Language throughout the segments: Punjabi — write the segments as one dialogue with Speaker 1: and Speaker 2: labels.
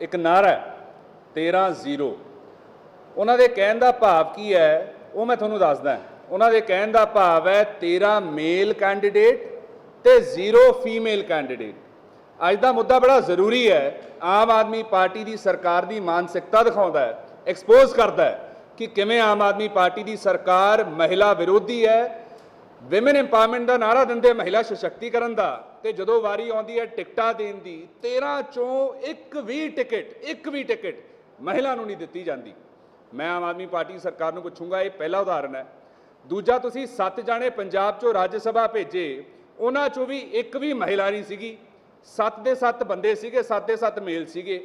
Speaker 1: ਇੱਕ ਨਾਰਾ ਹੈ 13-0 ਉਹਨਾਂ ਦੇ ਕਹਿਣ ਦਾ ਭਾਵ ਕੀ ਹੈ, ਉਹ ਮੈਂ ਤੁਹਾਨੂੰ ਦੱਸਦਾ ਉਹਨਾਂ ਦੇ ਕਹਿਣ ਦਾ ਭਾਵ ਹੈ 13 ਮੇਲ ਕੈਂਡੀਡੇਟ ਤੇ 0 ਫੀਮੇਲ ਕੈਂਡੀਡੇਟ ਅੱਜ ਦਾ ਮੁੱਦਾ ਬੜਾ ਜ਼ਰੂਰੀ ਹੈ, ਆਮ ਆਦਮੀ ਪਾਰਟੀ ਦੀ ਸਰਕਾਰ ਦੀ ਮਾਨਸਿਕਤਾ ਦਿਖਾਉਂਦਾ ਹੈ ਐਕਸਪੋਜ਼ ਕਰਦਾ ਹੈ ਕਿ ਕਿਵੇਂ ਆਮ ਆਦਮੀ ਪਾਰਟੀ ਦੀ ਸਰਕਾਰ ਮਹਿਲਾ ਵਿਰੋਧੀ ਹੈ। ਵਿਮਨ ਇੰਪਾਵਰਮੈਂਟ ਦਾ ਨਾਰਾ ਦਿੰਦੇ ਮਹਿਲਾ ਸਸ਼ਕਤੀਕਰਨ ਦਾ। ਤੇ ਜਦੋਂ ਵਾਰੀ ਆਉਂਦੀ ਹੈ ਟਿਕਟਾਂ ਦੇਣ ਦੀ 13 ਚੋਂ ਇੱਕ ਵੀ ਟਿਕਟ, ਇੱਕ ਵੀ ਟਿਕਟ ਮਹਿਲਾ ਨੂੰ ਨਹੀਂ ਦਿੱਤੀ ਜਾਂਦੀ। ਮੈਂ ਆਮ ਆਦਮੀ ਪਾਰਟੀ ਸਰਕਾਰ ਨੂੰ ਪੁੱਛੂੰਗਾ, ਇਹ ਪਹਿਲਾ ਉਦਾਹਰਣ ਹੈ। ਦੂਜਾ, ਤੁਸੀਂ ਸੱਤ ਜਾਣੇ ਪੰਜਾਬ ਚੋਂ ਰਾਜ ਸਭਾ ਭੇਜੇ, ਉਹਨਾਂ ਚੋਂ ਵੀ ਇੱਕ ਵੀ ਮਹਿਲਾ ਨਹੀਂ ਸੀਗੀ। ਸੱਤ ਦੇ ਸੱਤ ਬੰਦੇ ਸੀਗੇ, ਸੱਤ ਦੇ ਸੱਤ ਮੇਲ ਸੀਗੇ।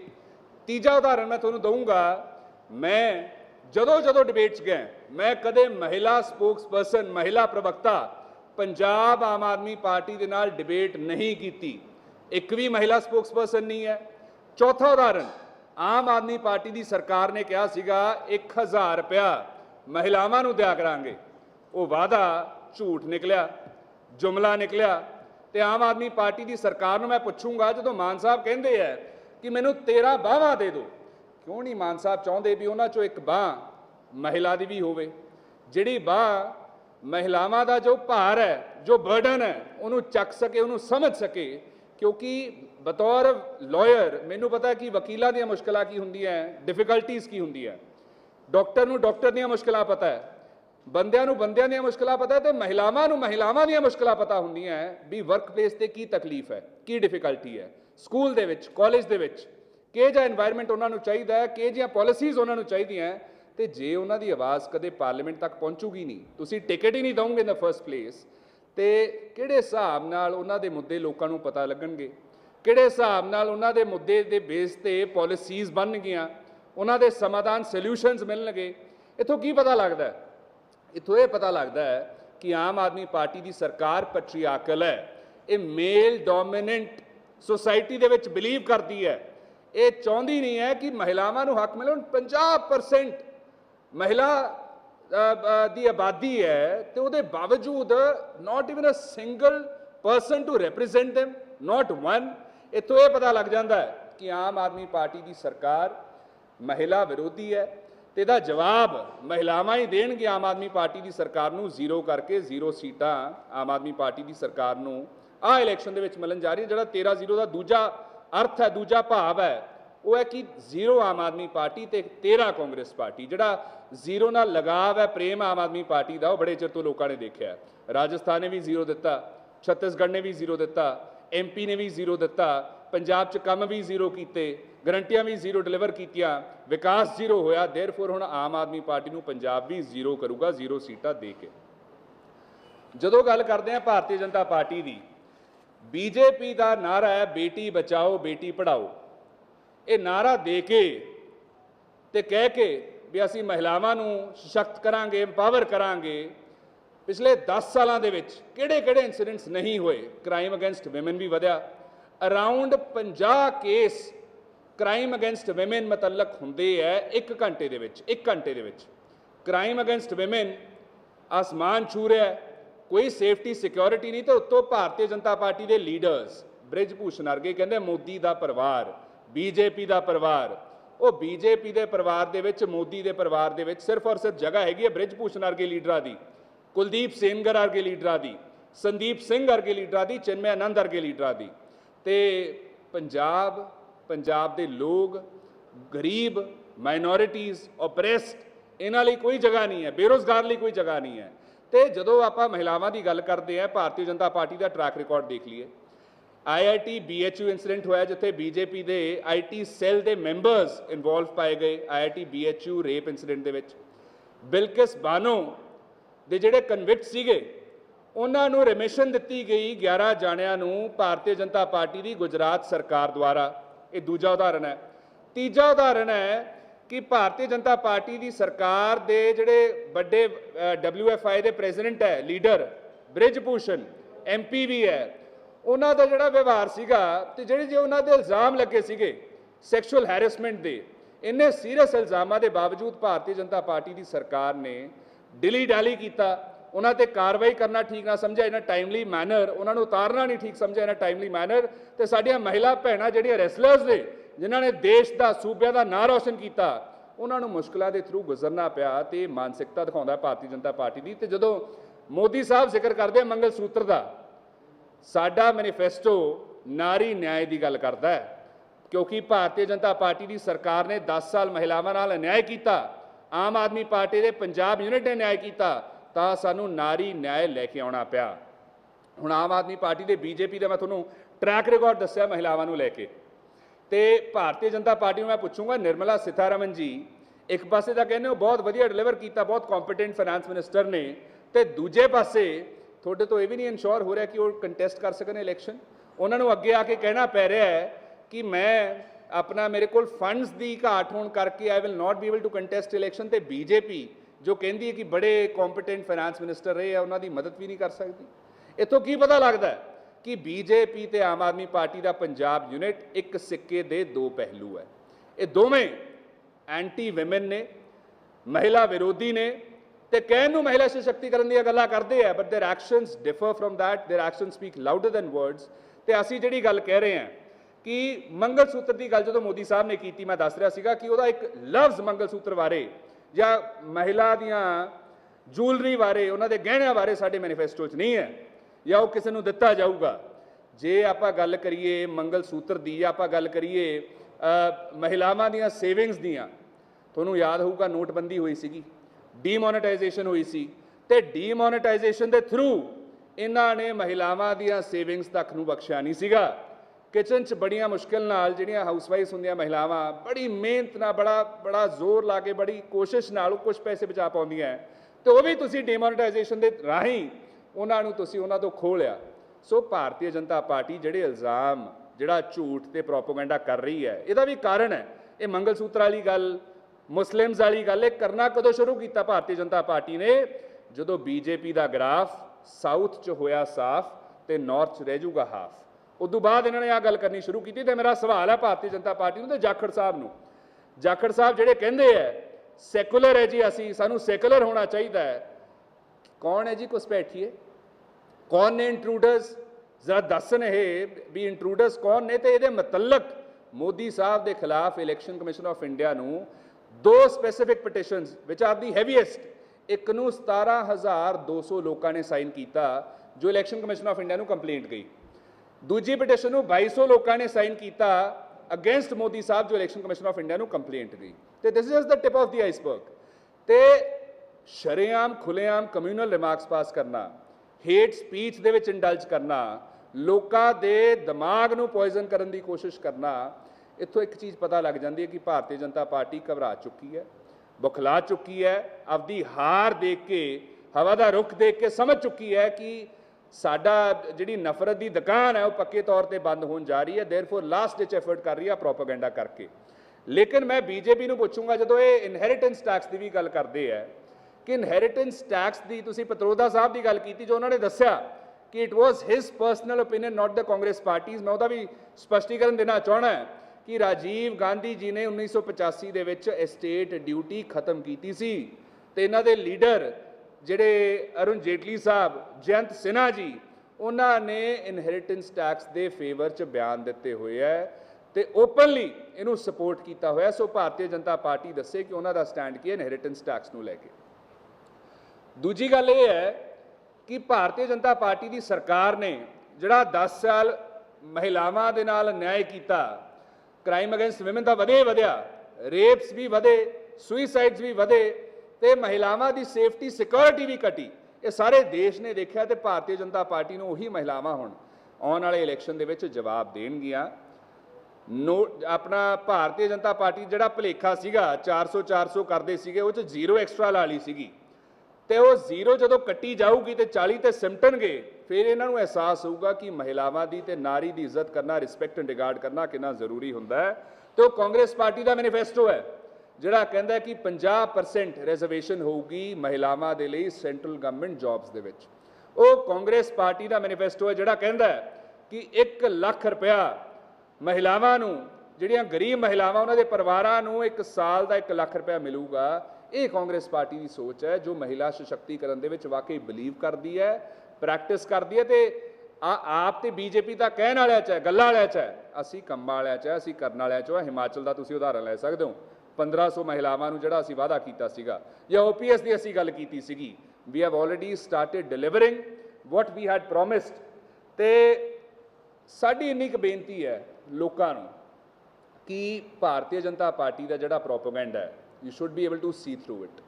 Speaker 1: ਤੀਜਾ ਉਦਾਹਰਣ ਮੈਂ ਤੁਹਾਨੂੰ ਦਊਂਗਾ, ਮੈਂ ਜਦੋਂ ਜਦੋਂ ਡਿਬੇਟ 'ਚ ਗਿਆ, ਮੈਂ ਕਦੇ ਮਹਿਲਾ ਸਪੋਕਸਪਰਸਨ ਮਹਿਲਾ ਪ੍ਰਵਕਤਾ ਪੰਜਾਬ ਆਮ ਆਦਮੀ ਪਾਰਟੀ ਦੇ ਨਾਲ ਡਿਬੇਟ ਨਹੀਂ ਕੀਤੀ। ਇੱਕ ਵੀ ਮਹਿਲਾ ਸਪੋਕਸਪਰਸਨ ਨਹੀਂ ਹੈ। ਚੌਥਾ ਉਦਾਹਰਣ ਆਮ ਆਦਮੀ ਪਾਰਟੀ ਦੀ ਸਰਕਾਰ ਨੇ ਕਿਹਾ ਸੀਗਾ 1000 ਰੁਪਇਆ ਮਹਿਲਾਵਾਂ ਨੂੰ ਦਿਆ ਕਰਾਂਗੇ। ਉਹ ਵਾਅਦਾ ਝੂਠ ਨਿਕਲਿਆ, ਜੁਮਲਾ ਨਿਕਲਿਆ ਤੇ ਆਮ ਆਦਮੀ ਪਾਰਟੀ ਦੀ ਸਰਕਾਰ ਨੂੰ ਮੈਂ ਪੁੱਛੂੰਗਾ, ਜਦੋਂ ਮਾਨ ਸਾਹਿਬ ਕਹਿੰਦੇ ਆ ਕਿ ਮੈਨੂੰ 13 ਬਾਹਾਂ ਦੇ ਦਿਓ। ਕਿਉਂ ਨਹੀਂ ਮਾਨ ਸਾਹਿਬ ਚਾਹੁੰਦੇ ਵੀ ਉਹਨਾਂ ਚੋਂ ਇੱਕ ਬਾਹ ਮਹਿਲਾ ਦੀ ਵੀ ਹੋਵੇ? ਜਿਹੜੀ ਬਾਹ ਮਹਿਲਾਵਾਂ ਦਾ ਜੋ ਭਾਰ ਹੈ, ਜੋ ਬਰਡਨ ਹੈ, ਉਹਨੂੰ ਚੱਕ ਸਕੇ, ਉਹਨੂੰ ਸਮਝ ਸਕੇ, ਕਿਉਂਕਿ ਬਤੌਰ ਲਾਇਰ ਮੈਨੂੰ ਪਤਾ ਕਿ ਵਕੀਲਾਂ ਦੀਆਂ ਮੁਸ਼ਕਲਾਂ ਕੀ ਹੁੰਦੀਆਂ ਹੈ ਡਿਫਿਕਲਟੀਆਂ ਕੀ ਹੁੰਦੀਆਂ ਹੈ। ਡਾਕਟਰ ਨੂੰ ਡਾਕਟਰ ਦੀਆਂ ਮੁਸ਼ਕਲਾਂ ਪਤਾ ਹੈ, ਬੰਦਿਆਂ ਨੂੰ ਬੰਦਿਆਂ ਦੀਆਂ ਮੁਸ਼ਕਲਾਂ ਪਤਾ ਹੈ ਤੇ ਮਹਿਲਾਵਾਂ ਨੂੰ ਮਹਿਲਾਵਾਂ ਦੀਆਂ ਮੁਸ਼ਕਲਾਂ ਪਤਾ ਹੁੰਦੀਆਂ ਹੈ ਵੀ ਵਰਕਪਲੇਸ ਤੇ ਕੀ ਤਕਲੀਫ ਹੈ, ਕੀ ਡਿਫਿਕਲਟੀ ਹੈ। ਸਕੂਲ ਦੇ ਵਿੱਚ ਕਾਲਜ ਦੇ ਵਿੱਚ, ਕਿਹ ਜਿਹਾ এনवायरमेंट ਉਹਨਾਂ ਨੂੰ ਚਾਹੀਦਾ ਹੈ, ਕਿਹ ਜਿਹੀਆਂ ਪਾਲਿਸੀਜ਼ ਉਹਨਾਂ ਨੂੰ ਚਾਹੀਦੀਆਂ ਹੈ ਤੇ ਜੇ ਉਹਨਾਂ ਦੀ ਆਵਾਜ਼ ਕਦੇ ਪਾਰਲੀਮੈਂਟ ਤੱਕ ਪਹੁੰਚੂਗੀ ਨਹੀਂ, ਤੁਸੀਂ ਟਿਕਟ ਹੀ ਨਹੀਂ ਦਵੋਗੇ ਇਨ ਦਾ ਫਰਸਟ ਪਲੇਸ ਤੇ ਕਿਹੜੇ ਹਿਸਾਬ ਨਾਲ ਉਹਨਾਂ ਦੇ ਮੁੱਦੇ ਲੋਕਾਂ ਨੂੰ ਪਤਾ ਲੱਗਣਗੇ? ਕਿਹੜੇ ਹਿਸਾਬ ਨਾਲ ਉਹਨਾਂ ਦੇ ਮੁੱਦੇ ਦੇ ਬੇਸ ਤੇ ਪਾਲਿਸੀਜ਼ ਬਣਨਗੀਆਂ ਉਹਨਾਂ ਦੇ ਸਮਾਧਾਨ ਸੋਲੂਸ਼ਨਸ ਮਿਲਣਗੇ? ਇਥੋਂ ਕੀ ਪਤਾ ਲੱਗਦਾ ਹੈ? ਇਥੋਂ ਇਹ ਪਤਾ ਲੱਗਦਾ ਹੈ ਕਿ ਆਮ ਆਦਮੀ ਪਾਰਟੀ ਦੀ ਸਰਕਾਰ ਪੈਟਰੀਆਰਕਲ ਹੈ। ਇਹ ਮੇਲ ਡੋਮੀਨੈਂਟ ਸੋਸਾਇਟੀ ਦੇ ਵਿੱਚ ਬਿਲੀਵ ਕਰਦੀ ਹੈ। ਇਹ ਚਾਹੁੰਦੀ ਨਹੀਂ ਹੈ ਕਿ ਮਹਿਲਾਵਾਂ ਨੂੰ ਹੱਕ ਮਿਲਣ ਹੁਣ 50% ਮਹਿਲਾ ਦੀ ਆਬਾਦੀ ਹੈ ਤੇ ਉਹਦੇ ਬਾਵਜੂਦ not even a single person to represent them not one ਇਥੋਂ ਇਹ ਪਤਾ ਲੱਗ ਜਾਂਦਾ ਹੈ ਕਿ ਆਮ ਆਦਮੀ ਪਾਰਟੀ ਦੀ ਸਰਕਾਰ ਮਹਿਲਾ ਵਿਰੋਧੀ ਹੈ ਤੇ ਇਹਦਾ ਜਵਾਬ ਮਹਿਲਾਵਾਂ ਹੀ ਦੇਣਗੇ ਆਮ ਆਦਮੀ ਪਾਰਟੀ ਦੀ ਸਰਕਾਰ ਨੂੰ ਜ਼ੀਰੋ ਕਰਕੇ ਜ਼ੀਰੋ ਸੀਟਾਂ ਆਮ ਆਦਮੀ ਪਾਰਟੀ ਦੀ ਸਰਕਾਰ ਨੂੰ। ਆਹ ਇਲੈਕਸ਼ਨ ਦੇ ਵਿੱਚ ਮਿਲਣ ਜਾ ਰਹੀ ਹੈ ਜਿਹੜਾ 13 ਜ਼ੀਰੋ ਦਾ ਦੂਜਾ ਅਰਥ ਹੈ, ਦੂਜਾ ਭਾਵ ਹੈ। ਉਹ ਹੈ ਕਿ ਜ਼ੀਰੋ ਆਮ ਆਦਮੀ ਪਾਰਟੀ ਤੇ 13 ਕਾਂਗਰਸ ਪਾਰਟੀ, ਜਿਹੜਾ ਜ਼ੀਰੋ ਨਾਲ ਲਗਾਵ ਹੈ, ਪ੍ਰੇਮ ਆਮ ਆਦਮੀ ਪਾਰਟੀ ਦਾ, ਉਹ ਬੜੇ ਚਿਰ ਤੋਂ ਲੋਕਾਂ ਨੇ ਦੇਖਿਆ ਰਾਜਸਥਾਨ ਨੇ ਵੀ ਜ਼ੀਰੋ ਦਿੱਤਾ, ਛੱਤੀਸਗੜ੍ਹ ਨੇ ਵੀ ਜ਼ੀਰੋ ਦਿੱਤਾ ਐਮਪੀ ਨੇ ਵੀ ਜ਼ੀਰੋ ਦਿੱਤਾ, ਪੰਜਾਬ 'ਚ ਕੰਮ ਵੀ ਜ਼ੀਰੋ ਕੀਤੇ, ਗਰੰਟੀਆਂ ਵੀ ਜ਼ੀਰੋ ਡਿਲੀਵਰ ਕੀਤੀਆਂ, ਵਿਕਾਸ ਜ਼ੀਰੋ ਹੋਇਆ ਦੇਅਰਫੋਰ ਹੁਣ ਆਮ ਆਦਮੀ ਪਾਰਟੀ ਨੂੰ ਪੰਜਾਬ ਵੀ ਜ਼ੀਰੋ ਕਰੂਗਾ, ਜ਼ੀਰੋ ਸੀਟਾਂ ਦੇ ਕੇ। ਜਦੋਂ ਗੱਲ ਕਰਦੇ ਆ ਭਾਰਤੀ ਜਨਤਾ ਪਾਰਟੀ ਦੀ, ਬੀਜੇਪੀ ਦਾ ਨਾਰਾ ਹੈ, ਬੇਟੀ ਬਚਾਓ, ਬੇਟੀ ਪੜਾਓ ਇਹ ਨਾਰਾ ਦੇ ਕੇ ਤੇ ਕਹਿ ਕੇ ਵੀ ਅਸੀਂ ਮਹਿਲਾਵਾਂ ਨੂੰ ਸਸ਼ਕਤ ਕਰਾਂਗੇ ਐਮਪਾਵਰ ਕਰਾਂਗੇ। ਪਿਛਲੇ 10 ਸਾਲਾਂ ਦੇ ਵਿੱਚ ਕਿਹੜੇ-ਕਿਹੜੇ ਇਨਸੀਡੈਂਟਸ ਨਹੀਂ ਹੋਏ? ਕ੍ਰਾਈਮ ਅਗੇਂਸਟ ਔਮਨ ਵੀ ਵਧਿਆ। Around 50 case crime against women ਮਤਲਕ ਹੁੰਦੇ ਹੈ 1 ਘੰਟੇ ਦੇ ਵਿੱਚ 1 ਘੰਟੇ ਦੇ ਵਿੱਚ। ਕ੍ਰਾਈਮ ਅਗੇਂਸਟ ਔਮਨ ਆਸਮਾਨ ਛੂ ਰਿਹਾ ਕੋਈ ਸੇਫਟੀ ਸਿਕਿਉਰਿਟੀ ਨਹੀਂ ਤੇ ਉੱਤੋਂ ਭਾਰਤੀ ਜਨਤਾ ਪਾਰਟੀ ਦੇ ਲੀਡਰਸ ਬ੍ਰਿਜ ਭੂਸ਼ਣ ਵਰਗੇ ਕਹਿੰਦੇ ਮੋਦੀ ਦਾ ਪਰਿਵਾਰ। ਬੀਜੇਪੀ ਦਾ ਪਰਿਵਾਰ। ਉਹ ਬੀਜੇਪੀ ਦੇ ਪਰਿਵਾਰ ਦੇ ਵਿੱਚ, ਮੋਦੀ ਦੇ ਪਰਿਵਾਰ ਦੇ ਵਿੱਚ ਸਿਰਫ ਔਰ ਸਿਰਫ ਜਗ੍ਹਾ ਹੈਗੀ ਹੈ ਬ੍ਰਿਜ ਭੂਸ਼ਣ ਵਰਗੇ ਲੀਡਰਾਂ ਦੀ। ਕੁਲਦੀਪ ਸੇਨਗਰ ਵਰਗੇ ਲੀਡਰਾਂ ਦੀ, ਸੰਦੀਪ ਸਿੰਘ ਵਰਗੇ ਲੀਡਰਾਂ ਦੀ, ਚਿੰਮੇ ਆਨੰਦ ਵਰਗੇ ਲੀਡਰਾਂ ਦੀ। ਤੇ ਪੰਜਾਬ ਪੰਜਾਬ ਦੇ ਲੋਕ, ਗਰੀਬ ਮਾਈਨੋਰਿਟੀਜ਼ ਓਪਰੈਸਡ ਇਹਨਾਂ ਲਈ ਕੋਈ ਜਗ੍ਹਾ ਨਹੀਂ ਹੈ, ਬੇਰੋਜ਼ਗਾਰ ਲਈ ਕੋਈ ਜਗ੍ਹਾ ਨਹੀਂ ਹੈ। ਤੇ ਜਦੋਂ ਆਪਾਂ ਮਹਿਲਾਵਾਂ ਦੀ ਗੱਲ ਕਰਦੇ ਆ ਭਾਰਤੀ ਜਨਤਾ ਪਾਰਟੀ ਦਾ ਟਰੈਕ ਰਿਕਾਰਡ ਦੇਖ ਲਈਏ। ਆਈਆਈਟੀ ਬੀਐਚਯੂ ਇਨਸੀਡੈਂਟ ਹੋਇਆ ਜਿੱਥੇ ਬੀਜੇਪੀ ਦੇ ਆਈਟੀ ਸੈੱਲ ਦੇ ਮੈਂਬਰਸ ਇਨਵੋਲਵ ਪਾਏ ਗਏ ਆਈਆਈਟੀ ਬੀਐਚਯੂ ਰੇਪ ਇਨਸੀਡੈਂਟ ਦੇ ਵਿੱਚ। ਬਿਲਕਿਸ ਬਾਨੋ ਦੇ ਜਿਹੜੇ ਕਨਵਿਕਟ ਸੀਗੇ, ਉਹਨਾਂ ਨੂੰ ਰਿਮਿਸ਼ਨ ਦਿੱਤੀ ਗਈ 11 ਜਾਣਿਆਂ ਨੂੰ ਭਾਰਤੀ ਜਨਤਾ ਪਾਰਟੀ ਦੀ ਗੁਜਰਾਤ ਸਰਕਾਰ ਦੁਆਰਾ। ਇਹ ਦੂਜਾ ਉਦਾਹਰਣ ਹੈ। ਤੀਜਾ ਉਦਾਹਰਣ ਹੈ ਕਿ ਭਾਰਤੀ ਜਨਤਾ ਪਾਰਟੀ ਦੀ ਸਰਕਾਰ ਦੇ ਜਿਹੜੇ ਵੱਡੇ WFI ਦੇ ਪ੍ਰੈਜ਼ੀਡੈਂਟ ਹੈ ਲੀਡਰ ਬ੍ਰਿਜਭੂਸ਼ਣ ਐਮਪੀ ਵੀ ਹੈ। ਉਹਨਾਂ ਦਾ ਜਿਹੜਾ ਵਿਵਹਾਰ ਸੀਗਾ ਤੇ ਜਿਹੜੇ ਜੇ ਉਹਨਾਂ ਦੇ ਇਲਜ਼ਾਮ ਲੱਗੇ ਸੀਗੇ ਸੈਕਸ਼ੂਅਲ ਹੈਰੈਸਮੈਂਟ ਦੇ, ਇੰਨੇ ਸੀਰੀਅਸ ਇਲਜ਼ਾਮਾਂ ਦੇ ਬਾਵਜੂਦ ਭਾਰਤੀ ਜਨਤਾ ਪਾਰਟੀ ਦੀ ਸਰਕਾਰ ਨੇ ਡਿਲੀ ਡਾਲੀ ਕੀਤਾ, ਉਹਨਾਂ ਤੇ ਕਾਰਵਾਈ ਕਰਨਾ ਠੀਕ ਨਾ ਸਮਝਿਆ ਇਹਨਾਂ ਟਾਈਮਲੀ ਮੈਨਰ ਉਹਨਾਂ ਨੂੰ ਉਤਾਰਨਾ ਨਹੀਂ ਠੀਕ ਸਮਝਿਆ ਇਹਨਾਂ ਟਾਈਮਲੀ ਮੈਨਰ ਤੇ ਸਾਡੀਆਂ ਮਹਿਲਾ ਭੈਣਾਂ ਜਿਹੜੀਆਂ ਰੈਸਲਰਸ ਨੇ, ਜਿਨ੍ਹਾਂ ਨੇ ਦੇਸ਼ ਦਾ, ਸੂਬਿਆਂ ਦਾ ਨਾਂ ਰੌਸ਼ਨ ਕੀਤਾ, ਉਹਨਾਂ ਨੂੰ ਮੁਸ਼ਕਲਾਂ ਦੇ ਥਰੂ ਗੁਜ਼ਰਨਾ ਪਿਆ ਤੇ ਮਾਨਸਿਕਤਾ ਦਿਖਾਉਂਦਾ ਭਾਰਤੀ ਜਨਤਾ ਪਾਰਟੀ ਦੀ ਤੇ ਜਦੋਂ ਮੋਦੀ ਸਾਹਿਬ ਜ਼ਿਕਰ ਕਰਦੇ ਆ ਮੰਗਲ ਸੂਤਰ ਦਾ ਸਾਡਾ ਮੈਨੀਫੈਸਟੋ ਨਾਰੀ ਨਿਆਂ ਦੀ ਗੱਲ ਕਰਦਾ ਹੈ, ਕਿਉਂਕਿ ਭਾਰਤੀ ਜਨਤਾ ਪਾਰਟੀ ਦੀ ਸਰਕਾਰ ਨੇ 10 ਸਾਲ ਮਹਿਲਾਵਾਂ ਨਾਲ ਅਨਿਆਏ ਕੀਤਾ, ਆਮ ਆਦਮੀ ਪਾਰਟੀ ਦੇ ਪੰਜਾਬ ਯੂਨਿਟ ਨੇ ਅਨਿਆਏ ਕੀਤਾ, ਤਾਂ ਸਾਨੂੰ ਨਾਰੀ ਨਿਆਂ ਲੈ ਕੇ ਆਉਣਾ ਪਿਆ। ਹੁਣ ਆਮ ਆਦਮੀ ਪਾਰਟੀ ਦੇ ਬੀਜੇਪੀ ਦਾ ਮੈਂ ਤੁਹਾਨੂੰ ਟਰੈਕ ਰਿਕਾਰਡ ਦੱਸਿਆ ਮਹਿਲਾਵਾਂ ਨੂੰ ਲੈ ਕੇ। ਤੇ ਭਾਰਤੀ ਜਨਤਾ ਪਾਰਟੀ ਨੂੰ ਮੈਂ ਪੁੱਛੂੰਗਾ, ਨਿਰਮਲਾ ਸੀਤਾਰਮਨ ਜੀ, ਇੱਕ ਪਾਸੇ ਤਾਂ ਕਹਿੰਦੇ ਹੋ ਬਹੁਤ ਵਧੀਆ ਡਿਲੀਵਰ ਕੀਤਾ, ਬਹੁਤ ਕੰਪੀਟੈਂਟ ਫਾਈਨਾਂਸ ਮਿਨਿਸਟਰ ਨੇ, ਤੇ ਦੂਜੇ ਪਾਸੇ ਤੁਹਾਡੇ ਤੋਂ ਇਹ ਵੀ ਨਹੀਂ ਇਨਸ਼ੋਰ ਹੋ ਰਿਹਾ ਕਿ ਉਹ ਕੰਟੈਸਟ ਕਰ ਸਕਣ ਇਲੈਕਸ਼ਨ ਉਹਨਾਂ ਨੂੰ ਅੱਗੇ ਆ ਕੇ ਕਹਿਣਾ ਪੈ ਰਿਹਾ ਹੈ ਕਿ ਮੈਂ ਆਪਣਾ, ਮੇਰੇ ਕੋਲ ਫੰਡਸ ਦੀ ਘਾਟ ਹੋਣ ਕਰਕੇ I will not be able to contest election ਤੇ ਬੀਜੇਪੀ ਜੋ ਕਹਿੰਦੀ ਹੈ ਕਿ ਬੜੇ ਕੰਪੀਟੈਂਟ ਫਾਈਨਾਂਸ ਮਿਨਿਸਟਰ ਰਹੇ ਆ, ਉਹਨਾਂ ਦੀ ਮਦਦ ਵੀ ਨਹੀਂ ਕਰ ਸਕਦੀ। ਇੱਥੋਂ ਕੀ ਪਤਾ ਲੱਗਦਾ ਹੈ ਕਿ ਬੀਜੇਪੀ ਤੇ ਆਮ ਆਦਮੀ ਪਾਰਟੀ ਦਾ ਪੰਜਾਬ ਯੂਨਿਟ ਇੱਕ ਸਿੱਕੇ ਦੇ ਦੋ ਪਹਿਲੂ ਹੈ। ਇਹ ਦੋਵੇਂ ਐਂਟੀ ਔਮਨ ਨੇ, ਮਹਿਲਾ ਵਿਰੋਧੀ ਨੇ ਤੇ ਕਹਿਣ ਨੂੰ ਮਹਿਲਾ ਸਸ਼ਕਤੀਕਰਨ ਦੀਆਂ ਗੱਲਾਂ ਕਰਦੇ ਆ but their actions differ from that their actions speak louder than words ਤੇ ਅਸੀਂ ਜਿਹੜੀ ਗੱਲ ਕਹਿ ਰਹੇ ਹਾਂ ਕਿ ਮੰਗਲ ਸੂਤਰ ਦੀ ਗੱਲ ਜਦੋਂ ਮੋਦੀ ਸਾਹਿਬ ਨੇ ਕੀਤੀ ਮੈਂ ਦੱਸ ਰਿਹਾ ਸੀਗਾ ਕਿ ਉਹਦਾ ਇੱਕ ਲਫ਼ਜ਼ ਮੰਗਲ ਸੂਤਰ ਬਾਰੇ ਜਾਂ ਮਹਿਲਾ ਦੀਆਂ ਜੂਲਰੀ ਬਾਰੇ ਉਹਨਾਂ ਦੇ ਗਹਿਣਿਆਂ ਬਾਰੇ ਸਾਡੇ ਮੈਨੀਫੈਸਟੋ 'ਚ ਨਹੀਂ ਹੈ ਜਾਂ ਉਹ ਕਿਸੇ ਨੂੰ ਦਿੱਤਾ ਜਾਊਗਾ ਜੇ ਆਪਾਂ ਗੱਲ ਕਰੀਏ ਮੰਗਲ ਸੂਤਰ ਦੀ ਜਾਂ ਆਪਾਂ ਗੱਲ ਕਰੀਏ ਅ, ਮਹਿਲਾਵਾਂ ਦੀਆਂ ਸੇਵਿੰਗਸ ਦੀਆਂ ਤੁਹਾਨੂੰ ਯਾਦ ਹੋਊਗਾ ਨੋਟਬੰਦੀ ਹੋਈ ਸੀਗੀ ਡੀਮੋਨੇਟਾਈਜੇਸ਼ਨ ਹੋਈ ਸੀ ਤੇ ਡੀਮੋਨੇਟਾਈਜੇਸ਼ਨ ਦੇ ਥਰੂ ਇਹਨਾਂ ਨੇ ਮਹਿਲਾਵਾਂ ਦੀਆਂ ਸੇਵਿੰਗਸ ਤੱਕ ਨੂੰ ਬਖਸ਼ਿਆ ਨਹੀਂ ਸੀਗਾ। ਕਿਚਨ 'ਚ ਬੜੀਆਂ ਮੁਸ਼ਕਿਲ ਨਾਲ ਜਿਹੜੀਆਂ ਹਾਊਸਵਾਈਫਸ ਹੁੰਦੀਆਂ ਮਹਿਲਾਵਾਂ, ਬੜੀ ਮਿਹਨਤ ਨਾਲ, ਬੜਾ ਬੜਾ ਜ਼ੋਰ ਲਾ ਕੇ, ਬੜੀ ਕੋਸ਼ਿਸ਼ ਨਾਲ ਕੁਝ ਪੈਸੇ ਬਚਾ ਪਾਉਂਦੀਆਂ ਤੇ ਉਹ ਵੀ ਤੁਸੀਂ ਡੀਮੋਨੇਟਾਈਜੇਸ਼ਨ ਦੇ ਰਾਹੀਂ ਉਹਨਾਂ ਨੂੰ ਤੁਸੀਂ ਉਹਨਾਂ ਤੋਂ ਖੋਹ ਲਿਆ। ਸੋ ਭਾਰਤੀ ਜਨਤਾ ਪਾਰਟੀ ਜਿਹੜੇ ਇਲਜ਼ਾਮ, ਜਿਹੜਾ ਝੂਠ ਤੇ ਪ੍ਰੋਪਗੈਂਡਾ ਕਰ ਰਹੀ ਹੈ ਇਹਦਾ ਵੀ ਕਾਰਨ ਹੈ ਇਹ ਮੰਗਲ ਸੂਤਰ ਵਾਲੀ ਗੱਲ ਮੁਸਲਿਮਸ ਵਾਲੀ ਗੱਲ ਇਹ ਕਰਨਾ ਕਦੋਂ ਸ਼ੁਰੂ ਕੀਤਾ ਭਾਰਤੀ ਜਨਤਾ ਪਾਰਟੀ ਨੇ? ਜਦੋਂ ਬੀਜੇਪੀ ਦਾ ਗ੍ਰਾਫ ਸਾਊਥ 'ਚ ਹੋਇਆ ਸਾਫ਼ ਤੇ ਨਾਰਥ 'ਚ ਰਹਿ ਜੂਗਾ ਹਾਫ ਉਦੋਂ ਬਾਅਦ ਇਹਨਾਂ ਨੇ ਆ ਗੱਲ ਕਰਨੀ ਸ਼ੁਰੂ ਕੀਤੀ ਤੇ ਮੇਰਾ ਸਵਾਲ ਹੈ ਭਾਰਤੀ ਜਨਤਾ ਪਾਰਟੀ ਨੂੰ ਤੇ ਜਾਖੜ ਸਾਹਿਬ ਨੂੰ। ਜਾਖੜ ਸਾਹਿਬ ਜਿਹੜੇ ਕਹਿੰਦੇ ਐ ਸੈਕੂਲਰ ਹੈ ਜੀ ਅਸੀਂ, ਸਾਨੂੰ ਸੈਕੂਲਰ ਹੋਣਾ ਚਾਹੀਦਾ ਹੈ। ਕੌਣ ਹੈ ਜੀ ਘੁਸਪੈਠੀਏ ਕੌਣ ਨੇ ਇੰਟਰੂਡਰਸ ਜ਼ਰਾ ਦੱਸਣ ਇਹ ਵੀ ਇੰਟਰੂਡਰਸ ਕੌਣ ਨੇ ਤੇ ਇਹਦੇ ਮਤਲਕ ਮੋਦੀ ਸਾਹਿਬ ਦੇ ਖਿਲਾਫ ਇਲੈਕਸ਼ਨ ਕਮਿਸ਼ਨ ਆਫ ਇੰਡੀਆ ਨੂੰ ਦੋ ਸਪੈਸੀਫਿਕ ਪਟੀਸ਼ਨਸ ਵਿਚ ਆਰ ਦੀ ਹੈਵੀਐਸਟ ਇੱਕ ਨੂੰ 17200 ਲੋਕਾਂ ਨੇ ਸਾਈਨ ਕੀਤਾ, ਜੋ ਇਲੈਕਸ਼ਨ ਕਮਿਸ਼ਨ ਆਫ ਇੰਡੀਆ ਨੂੰ ਕੰਪਲੇਂਟ ਗਈ। ਦੂਜੀ ਪਟੀਸ਼ਨ ਨੂੰ 2200 ਲੋਕਾਂ ਨੇ ਸਾਈਨ ਕੀਤਾ ਅਗੇਂਸਟ ਮੋਦੀ ਸਾਹਿਬ, ਜੋ ਇਲੈਕਸ਼ਨ ਕਮਿਸ਼ਨ ਆਫ ਇੰਡੀਆ ਨੂੰ ਕੰਪਲੇਂਟ ਗਈ। ਤੇ this is the tip of the iceberg ਤੇ ਸ਼ਰੇਆਮ ਖੁੱਲੇਆਮ ਕਮਿਊਨਲ ਰਿਮਾਰਕਸ ਪਾਸ ਕਰਨਾ ਹੇਟ ਸਪੀਚ ਦੇ ਵਿੱਚ ਇੰਡਲਜ ਕਰਨਾ, ਲੋਕਾਂ ਦੇ ਦਿਮਾਗ ਨੂੰ ਪੋਇਜ਼ਨ ਕਰਨ ਦੀ ਕੋਸ਼ਿਸ਼ ਕਰਨਾ ਇੱਥੋਂ ਇੱਕ ਚੀਜ਼ ਪਤਾ ਲੱਗ ਜਾਂਦੀ ਹੈ ਕਿ ਭਾਰਤੀ ਜਨਤਾ ਪਾਰਟੀ ਘਬਰਾ ਚੁੱਕੀ ਹੈ ਬੁਖਲਾ ਚੁੱਕੀ ਹੈ ਆਪਦੀ ਹਾਰ ਦੇਖ ਕੇ ਹਵਾ ਦਾ ਰੁਖ ਦੇਖ ਕੇ ਸਮਝ ਚੁੱਕੀ ਹੈ ਕਿ ਸਾਡਾ ਜਿਹੜੀ ਨਫ਼ਰਤ ਦੀ ਦੁਕਾਨ ਹੈ ਉਹ ਪੱਕੇ ਤੌਰ ਤੇ ਬੰਦ ਹੋਣ ਜਾ ਰਹੀ ਹੈ देयरफॉर ਲਾਸਟ ਡਿਚ ਐਫਰਟ ਕਰ ਰਹੀ ਹੈ ਪ੍ਰੋਪਗੈਂਡਾ ਕਰਕੇ ਲੇਕਿਨ ਮੈਂ ਬੀਜੇਪੀ ਨੂੰ ਪੁੱਛੂੰਗਾ ਜਦੋਂ ਇਹ ਇਨਹੈਰੀਟੈਂਸ ਟੈਕਸ ਦੀ ਵੀ ਗੱਲ ਕਰਦੇ ਆ ਕਿ ਇਨਹੈਰੀਟੈਂਸ ਟੈਕਸ ਦੀ ਤੁਸੀਂ ਪਤਰੋਦਾ ਸਾਹਿਬ ਦੀ ਗੱਲ ਕੀਤੀ ਜੋ ਉਹਨਾਂ ਨੇ ਦੱਸਿਆ ਕਿ it was his personal opinion not the Congress parties ਮੈਂ ਉਹਦਾ ਵੀ ਸਪਸ਼ਟੀਕਰਨ ਦੇਣਾ ਚਾਹਣਾ ਹੈ ਕਿ ਰਾਜੀਵ ਗਾਂਧੀ ਜੀ ਨੇ 1985 ਦੇ ਵਿੱਚ ਐਸਟੇਟ ਡਿਊਟੀ ਖਤਮ ਕੀਤੀ ਸੀ ਤੇ ਇਹਨਾਂ ਦੇ ਲੀਡਰ ਜਿਹੜੇ ਅਰੁਣ ਜੇਟਲੀ ਸਾਹਿਬ, ਜਯੰਤ ਸਿਨਹਾ ਜੀ, ਉਹਨਾਂ ਨੇ ਇਨਹੈਰੀਟੈਂਸ ਟੈਕਸ ਦੇ ਫੇਵਰ 'ਚ ਬਿਆਨ ਦਿੱਤੇ ਹੋਏ ਹੈ ਤੇ ਓਪਨਲੀ ਇਹਨੂੰ ਸਪੋਰਟ ਕੀਤਾ ਹੋਇਆ। ਸੋ ਭਾਰਤੀ ਜਨਤਾ ਪਾਰਟੀ ਦੱਸੇ ਕਿ ਉਹਨਾਂ ਦਾ ਸਟੈਂਡ ਕੀ ਹੈ ਇਨਹੈਰੀਟੈਂਸ ਟੈਕਸ ਨੂੰ ਲੈ ਕੇ। ਦੂਜੀ ਗੱਲ ਇਹ ਹੈ ਕਿ ਭਾਰਤੀ ਜਨਤਾ ਪਾਰਟੀ ਦੀ ਸਰਕਾਰ ਨੇ ਜਿਹੜਾ 10 ਸਾਲ ਮਹਿਲਾਵਾਂ ਦੇ ਨਾਲ ਨਿਆਂ ਕੀਤਾ ਕ੍ਰਾਈਮ ਅਗੇਂਸਟ ਔਮਨ ਦਾ ਵਧੇ ਵਧਿਆ ਰੇਪਸ ਵੀ ਵਧੇ ਸੁਇਸਾਈਡਸ ਵੀ ਵਧੇ, ਤੇ ਮਹਿਲਾਵਾਂ ਦੀ ਸੇਫਟੀ ਸਿਕਿਉਰਿਟੀ ਵੀ ਘਟੀ। ਇਹ ਸਾਰੇ ਦੇਸ਼ ਨੇ ਦੇਖਿਆ ਤੇ ਭਾਰਤੀ ਜਨਤਾ ਪਾਰਟੀ ਨੂੰ ਉਹੀ ਮਹਿਲਾਵਾਂ ਹੁਣ ਆਉਣ ਵਾਲੇ ਇਲੈਕਸ਼ਨ ਦੇ ਵਿੱਚ ਜਵਾਬ ਦੇਣਗੀਆਂ। ਨੋ, ਆਪਣਾ ਭਾਰਤੀ ਜਨਤਾ ਪਾਰਟੀ ਜਿਹੜਾ ਭਲੇਖਾ ਸੀਗਾ 400 400 ਕਰਦੇ ਸੀਗੇ, ਉਹ ਚ ਜ਼ੀਰੋ ਐਕਸਟਰਾ ਲਾ ਲਈ ਸੀਗੀ। ਤੇ ਉਹ ਜ਼ੀਰੋ ਜਦੋਂ ਕੱਟੀ ਜਾਊਗੀ ਤੇ 40 ਤੇ ਸਿਮਟਣਗੇ, ਫਿਰ ਇਹਨਾਂ ਨੂੰ ਅਹਿਸਾਸ ਹੋਊਗਾ ਕਿ ਮਹਿਲਾਵਾਂ ਦੀ ਤੇ ਨਾਰੀ ਦੀ ਇੱਜ਼ਤ ਕਰਨਾ ਰਿਸਪੈਕਟ ਐਂਡ ਰਿਗਾਰਡ ਕਰਨਾ ਕਿੰਨਾ ਜ਼ਰੂਰੀ ਹੁੰਦਾ ਹੈ। ਤੇ ਉਹ ਕਾਂਗਰਸ ਪਾਰਟੀ ਦਾ ਮੈਨੀਫੈਸਟੋ ਹੈ, ਜਿਹੜਾ ਕਹਿੰਦਾ ਕਿ 50% ਰਿਜ਼ਰਵੇਸ਼ਨ ਹੋਊਗੀ ਮਹਿਲਾਵਾਂ ਦੇ ਲਈ ਸੈਂਟਰਲ ਗਵਰਨਮੈਂਟ ਜੌਬਸ ਦੇ ਵਿੱਚ। ਉਹ ਕਾਂਗਰਸ ਪਾਰਟੀ ਦਾ ਮੈਨੀਫੈਸਟੋ ਹੈ, ਜਿਹੜਾ ਕਹਿੰਦਾ ਕਿ 1 ਲੱਖ ਰੁਪਇਆ ਮਹਿਲਾਵਾਂ ਨੂੰ, ਜਿਹੜੀਆਂ ਗਰੀਬ ਮਹਿਲਾਵਾਂ, ਉਹਨਾਂ ਦੇ ਪਰਿਵਾਰਾਂ ਨੂੰ ਇੱਕ ਸਾਲ ਦਾ 1 ਲੱਖ ਰੁਪਇਆ ਮਿਲੂਗਾ ਇਹ ਕਾਂਗਰਸ ਪਾਰਟੀ ਦੀ ਸੋਚ ਹੈ, ਜੋ ਮਹਿਲਾ ਸਸ਼ਕਤੀਕਰਨ ਦੇ ਵਿੱਚ ਵਾਕਈ ਬਲੀਵ ਕਰਦੀ ਹੈ ਪ੍ਰੈਕਟਿਸ ਕਰਦੀ ਹੈ ਤੇ ਆ, ਆਪ ਤੇ ਬੀਜੇਪੀ ਦਾ ਕਹਿਣ ਵਾਲਿਆਂ ਚ ਹੈ, ਗੱਲਾਂ ਵਾਲਿਆਂ ਚ ਹੈ। ਅਸੀਂ ਕੰਮਾਂ ਵਾਲਿਆਂ ਚ ਹੈ, ਅਸੀਂ ਕਰਨ ਵਾਲਿਆਂ ਚ ਹੈ। ਹਿਮਾਚਲ ਦਾ ਤੁਸੀਂ ਉਦਾਹਰਣ ਲੈ ਸਕਦੇ ਹੋ। 1500 ਮਹਿਲਾਵਾਂ ਨੂੰ ਜਿਹੜਾ ਅਸੀਂ ਵਾਅਦਾ ਕੀਤਾ ਸੀਗਾ, ਜਾਂ ਓਪੀਐਸ ਦੀ ਅਸੀਂ ਗੱਲ ਕੀਤੀ ਸੀਗੀ we have already started delivering what we had promised ਤੇ ਸਾਡੀ ਇੰਨੀ ਕੁ ਬੇਨਤੀ ਹੈ ਲੋਕਾਂ ਨੂੰ ਕਿ ਭਾਰਤੀ ਜਨਤਾ ਪਾਰਟੀ ਦਾ ਜਿਹੜਾ ਪ੍ਰੋਪਗੈਂਡਾ ਹੈ you should be able to see through it